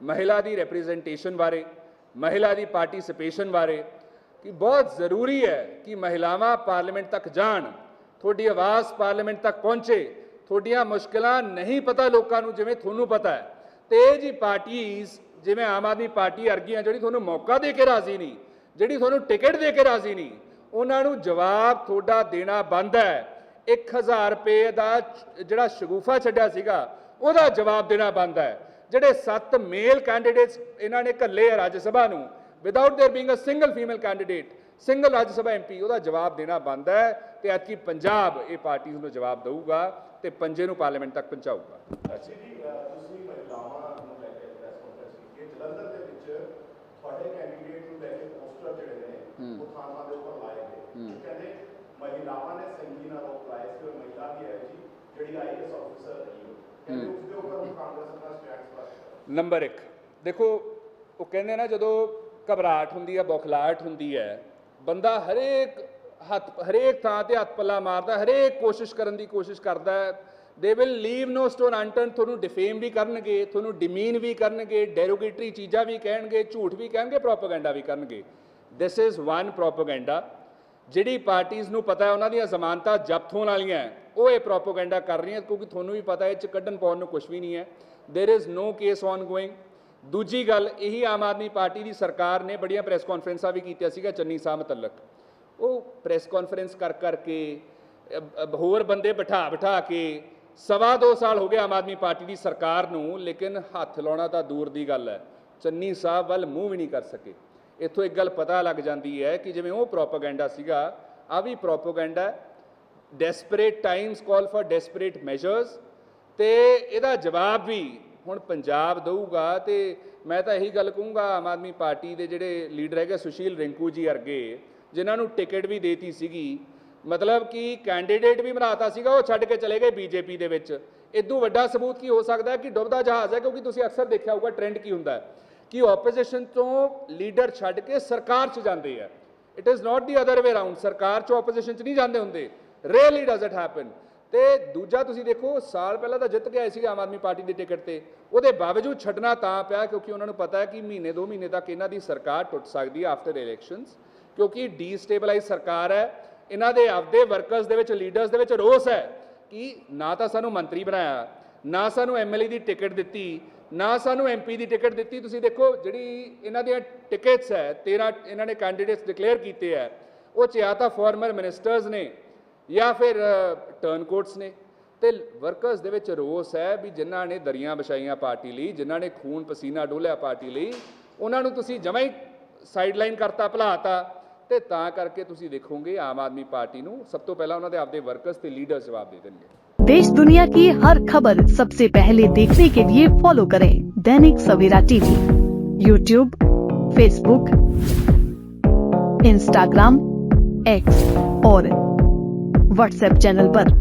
Speaker 1: ਮਹਿਲਾ ਦੀ ਰਿਪਰੈਜ਼ੈਂਟੇਸ਼ਨ ਬਾਰੇ, ਮਹਿਲਾ ਦੀ ਪਾਰਟਿਸਿਪੇਸ਼ਨ ਬਾਰੇ, ਕਿ ਬਹੁਤ ਜ਼ਰੂਰੀ ਹੈ ਕਿ ਮਹਿਲਾਵਾਂ ਪਾਰਲੀਮੈਂਟ ਤੱਕ ਜਾਣ, ਤੁਹਾਡੀ ਆਵਾਜ਼ ਪਾਰਲੀਮੈਂਟ ਤੱਕ ਪਹੁੰਚੇ, ਤੁਹਾਡੀਆਂ ਮੁਸ਼ਕਲਾਂ ਨਹੀਂ ਪਤਾ ਲੋਕਾਂ ਨੂੰ ਜਿਵੇਂ ਤੁਹਾਨੂੰ ਪਤਾ ਹੈ। ਤੇ ਇਹ ਜੀ ਪਾਰਟੀਆਂ ਜਿਵੇਂ ਆਮ ਆਦਮੀ ਪਾਰਟੀ ਵਰਗੀਆਂ ਜਿਹੜੀ ਤੁਹਾਨੂੰ ਮੌਕਾ ਦੇ ਕੇ ਰਾਜ਼ੀ ਨਹੀਂ ਜਿਹੜੀ ਤੁਹਾਨੂੰ ਟਿਕਟ ਦੇ ਕੇ ਰਾਜ਼ੀ ਨਹੀਂ ਉਹਨਾਂ ਨੂੰ ਜਵਾਬ ਤੁਹਾਡਾ ਦੇਣਾ ਬੰਦ ਹੈ 1000 ਰੁਪਏ ਦਾ ਚ- ਜਿਹੜਾ ਸ਼ਗੂਫਾ ਛੱਡਿਆ ਸੀਗਾ ਉਹਦਾ ਜਵਾਬ ਦੇਣਾ ਬੰਦ ਹੈ ਜਿਹੜੇ ਸੱਤ ਮੇਲ ਕੈਂਡੀਡੇਟਸ ਇਹਨਾਂ ਨੇ ਘੱਲੇ ਆ ਰਾਜ ਸਭਾ ਨੂੰ without their being a single female candidate single Rajya Sabha MP ਉਹਦਾ ਜਵਾਬ ਦੇਣਾ ਬੰਦ ਹੈ ਤੇ ਅੱਜ ਕੀ ਪੰਜਾਬ ਇਹ ਪਾਰਟੀ ਨੂੰ ਜਵਾਬ ਦਊਗਾ ਤੇ ਪੰਜੇ ਨੂੰ ਪਾਰਲੀਮੈਂਟ ਤੱਕ ਪਹੁੰਚਾਊਗਾ ਅੱਛਾ
Speaker 2: ਜੀ ਅਹ ਤੁਸੀਂ ਤੁਹਾਡੇ ਕੈਂਡੀਡੇਟ ਨੂੰ ਲੈ ਕੇ ਪੋਸਟਰ ਜਿਹੜੇ ਨੇ ਉਹ ਥਾਂ ਥਾਂ ਦੇ ਉੱਪਰ ਲਾਏ ਗਏ। ਕਹਿੰਦੇ ਮਹਿਲਾਵਾਂ ਨੇ ਸੰਗੀਨ ਆਰੋਪ ਲਾਏ ਸੀ ਔਰ ਮਹਿਲਾ ਵੀ ਹੈ ਜੀ ਜਿਹੜੀ ਆਈਐਸ ਆਫੀਸਰ ਰਹੀ ਹੋ। ਕਹਿੰਦੇ ਉਸ ਦੇ ਉੱਪਰ ਕਾਂਗਰਸ ਦਾ ਸਟੈਂਡ ਸਪਸ਼ਟ
Speaker 1: ਨੰਬਰ 1 ਦੇਖੋ ਉਹ ਕਹਿੰਦੇ ਨਾ ਜਦੋਂ ਘਬਰਾਹਟ ਹੁੰਦੀ ਹੈ ਬੌਖਲਾਹਟ ਹੁੰਦੀ ਹੈ ਬੰਦਾ ਹਰੇਕ ਹੱਥ ਹਰੇਕ ਥਾਂ ਤੇ ਹੱਥ ਪੱਲਾ ਮਾਰਦਾ ਹਰੇਕ ਕੋਸ਼ਿਸ਼ ਕਰਨ ਦੀ ਕੋਸ਼ਿਸ਼ ਕਰਦਾ ਹੈ। they will leave no stone unturned ਤੁਹਾਨੂੰ ਡਿਫੇਮ ਵੀ ਕਰਨਗੇ ਤੁਹਾਨੂੰ ਡਿਮੀਨ ਵੀ ਕਰਨਗੇ ਡੈਰੋਗੇਟਰੀ ਚੀਜ਼ਾਂ ਵੀ ਕਹਿਣਗੇ ਝੂਠ ਵੀ ਕਹਿਣਗੇ ਪ੍ਰੋਪਾਗੈਂਡਾ ਵੀ ਕਰਨਗੇ ਦਿਸ ਇਜ਼ ਵਨ ਪ੍ਰੋਪਾਗੈਂਡਾ ਜਿਹੜੀ ਪਾਰਟੀਆਂ ਨੂੰ ਪਤਾ ਹੈ ਉਹਨਾਂ ਦੀਆਂ ਜ਼ਮਾਨਤਾਂ ਜ਼ਬਤ ਹੋਣ ਵਾਲੀਆਂ ਹੈ, ਉਹ ਇਹ ਪ੍ਰੋਪਾਗੈਂਡਾ ਕਰ ਰਹੀਆਂ ਕਿਉਂਕਿ ਤੁਹਾਨੂੰ ਵੀ ਪਤਾ ਹੈ ਇਹ ਚ ਕੱਢਣ ਪਾਉਣ ਨੂੰ ਕੁਝ ਵੀ ਨਹੀਂ ਹੈ there is no case ongoing ਦੂਜੀ ਗੱਲ ਇਹੀ ਆਮ ਆਦਮੀ ਪਾਰਟੀ ਦੀ ਸਰਕਾਰ ਨੇ ਬੜੀਆਂ ਪ੍ਰੈਸ ਕਾਨਫਰੰਸਾਂ ਵੀ ਕੀਤੀਆਂ ਸੀਗਾ ਚੰਨੀ ਸਾਹਿਬ ਮੁਤਲਕ ਉਹ ਪ੍ਰੈਸ ਕਾਨਫਰੰਸ ਕਰ ਕਰਕੇ ਅ, ਅ, ਹੋਰ ਬੰਦੇ ਬਿਠਾ ਬਿਠਾ ਕੇ ਸਵਾ ਦੋ ਸਾਲ ਹੋ ਗਏ ਆਮ ਆਦਮੀ ਪਾਰਟੀ ਦੀ ਸਰਕਾਰ ਨੂੰ, ਲੇਕਿਨ ਹੱਥ ਲਾਉਣਾ ਤਾਂ ਦੂਰ ਦੀ ਗੱਲ ਹੈ। ਚੰਨੀ ਸਾਹਿਬ ਵੱਲ ਮੂੰਹ ਵੀ ਨਹੀਂ ਕਰ ਸਕੇ। ਇੱਥੋਂ ਇੱਕ ਗੱਲ ਪਤਾ ਲੱਗ ਜਾਂਦੀ ਹੈ ਕਿ ਜਿਵੇਂ ਉਹ ਪ੍ਰੋਪਾਗੈਂਡਾ ਸੀਗਾ ਆ ਵੀ propaganda desperate times call for desperate measures ਤੇ ਇਹਦਾ ਜਵਾਬ ਵੀ ਹੁਣ ਪੰਜਾਬ ਦਊਗਾ ਤੇ ਮੈਂ ਤਾਂ ਇਹੀ ਗੱਲ ਕਹੂੰਗਾ ਆਮ ਆਦਮੀ ਪਾਰਟੀ ਦੇ ਜਿਹੜੇ ਲੀਡਰ ਹੈਗੇ ਸੁਸ਼ੀਲ ਰਿੰਕੂ ਜੀ ਅਰਗੇ ਜਿਨ੍ਹਾਂ ਨੂੰ ਟਿਕਟ ਵੀ ਦੇਤੀ ਸੀਗੀ ਮਤਲਬ ਕਿ ਕੈਂਡੀਡੇਟ ਵੀ ਬਣਾਤਾ ਸੀਗਾ, ਉਹ ਛੱਡ ਕੇ ਚਲੇ ਗਏ ਬੀਜੇਪੀ ਦੇ ਵਿੱਚ। ਇਦੋਂ ਵੱਡਾ ਸਬੂਤ ਕੀ ਹੋ ਸਕਦਾ ਹੈ ਕਿ ਡੁੱਬਦਾ ਜਹਾਜ਼ ਹੈ? ਕਿਉਂਕਿ ਤੁਸੀਂ ਅਕਸਰ ਦੇਖਿਆ ਹੋਊਗਾ ਟ੍ਰੈਂਡ ਕੀ ਹੁੰਦਾ ਹੈ? ਕਿ ਆਪੋਜੀਸ਼ਨ ਤੋਂ ਲੀਡਰ ਛੱਡ ਕੇ ਸਰਕਾਰ 'ਚ ਜਾਂਦੇ ਆ। It is not the other way around ਸਰਕਾਰ 'ਚ ਆਪੋਜੀਸ਼ਨ 'ਚ ਨਹੀਂ ਜਾਂਦੇ ਹੁੰਦੇ। ਰੇਅਰਲੀ ਡਸ ਇਟ ਹੈਪਨ ਤੇ ਦੂਜਾ ਤੁਸੀਂ ਦੇਖੋ, ਸਾਲ ਪਹਿਲਾਂ ਤਾਂ ਜਿੱਤ ਕੇ ਆਏ ਸੀ ਆਮ ਆਦਮੀ ਪਾਰਟੀ ਦੀ ਟਿਕਟ ਤੇ। ਉਹਦੇ ਬਾਵਜੂਦ ਛੱਡਣਾ ਤਾਂ ਪਿਆ, ਕਿਉਂਕਿ ਉਹਨਾਂ ਨੂੰ ਪਤਾ ਹੈ ਕਿ ਮਹੀਨੇ, ਦੋ ਮਹੀਨੇ ਤੱਕ ਇਹਨਾਂ ਦੀ ਸਰਕਾਰ ਟੁੱਟ ਸਕਦੀ ਹੈ ਆਫਟਰ ਇਲੈਕਸ਼ਨਸ ਕਿਉਂਕਿ ਡੀਸਟੇਬਲਾਈਜ਼ ਸਰਕਾਰ ਹੈ। ਇਹਨਾਂ ਦੇ ਆਪਦੇ ਵਰਕਰਸ ਦੇ ਵਿੱਚ ਲੀਡਰਸ ਦੇ ਵਿੱਚ ਰੋਸ ਹੈ ਕਿ ਨਾ ਤਾਂ ਸਾਨੂੰ ਮੰਤਰੀ ਬਣਾਇਆ, ਨਾ ਸਾਨੂੰ ਐਮਐਲਏ ਦੀ ਟਿਕਟ ਦਿੱਤੀ, ਨਾ ਸਾਨੂੰ ਐਮਪੀ ਦੀ ਟਿਕਟ ਦਿੱਤੀ। ਤੁਸੀਂ ਦੇਖੋ, ਜਿਹੜੀ ਇਹਨਾਂ ਦੀਆਂ ਟਿਕਟਸ ਹੈ 13 ਇਹਨਾਂ ਨੇ ਕੈਂਡੀਡੇਟਸ ਡਿਕਲੇਅਰ ਕੀਤੇ ਹੈ, ਉਹ 'ਚ ਜਾਂ ਤਾਂ ਫਾਰਮਰ ਮਿਨਿਸਟਰਸ ਨੇ ਜਾਂ ਫਿਰ ਟਰਨ ਕੋਟਸ ਨੇ। ਤੇ ਵਰਕਰਸ ਦੇ ਵਿੱਚ ਰੋਸ ਹੈ ਵੀ ਜਿਨ੍ਹਾਂ ਨੇ ਦਰੀਆਂ ਵਿਛਾਈਆਂ ਪਾਰਟੀ ਲਈ, ਜਿਨ੍ਹਾਂ ਨੇ ਖੂਨ ਪਸੀਨਾ ਡੋਲਿਆ ਪਾਰਟੀ ਲਈ, ਉਹਨਾਂ ਨੂੰ ਤੁਸੀਂ ਜਮਾਂ ਹੀ ਸਾਈਡਲਾਈਨ ਕਰਤਾ ਭੁਲਾਤਾ ਤੇ ਤਾਂ ਕਰਕੇ ਤੁਸੀਂ ਦੇਖੋਗੇ ਆਮ ਆਦਮੀ ਪਾਰਟੀ ਨੂੰ ਸਭ ਤੋਂ ਪਹਿਲਾਂ ਉਹਨਾਂ ਦੇ ਆਪਦੇ ਵਰਕਰਸ ਤੇ ਲੀਡਰ ਜਵਾਬ ਦੇ ਦੇਣਗੇ
Speaker 3: देश दुनिया की हर खबर सबसे पहले देखने के लिए फॉलो करें Dainik Savera TV YouTube Facebook Instagram X और व्हाट्सएप चैनल पर।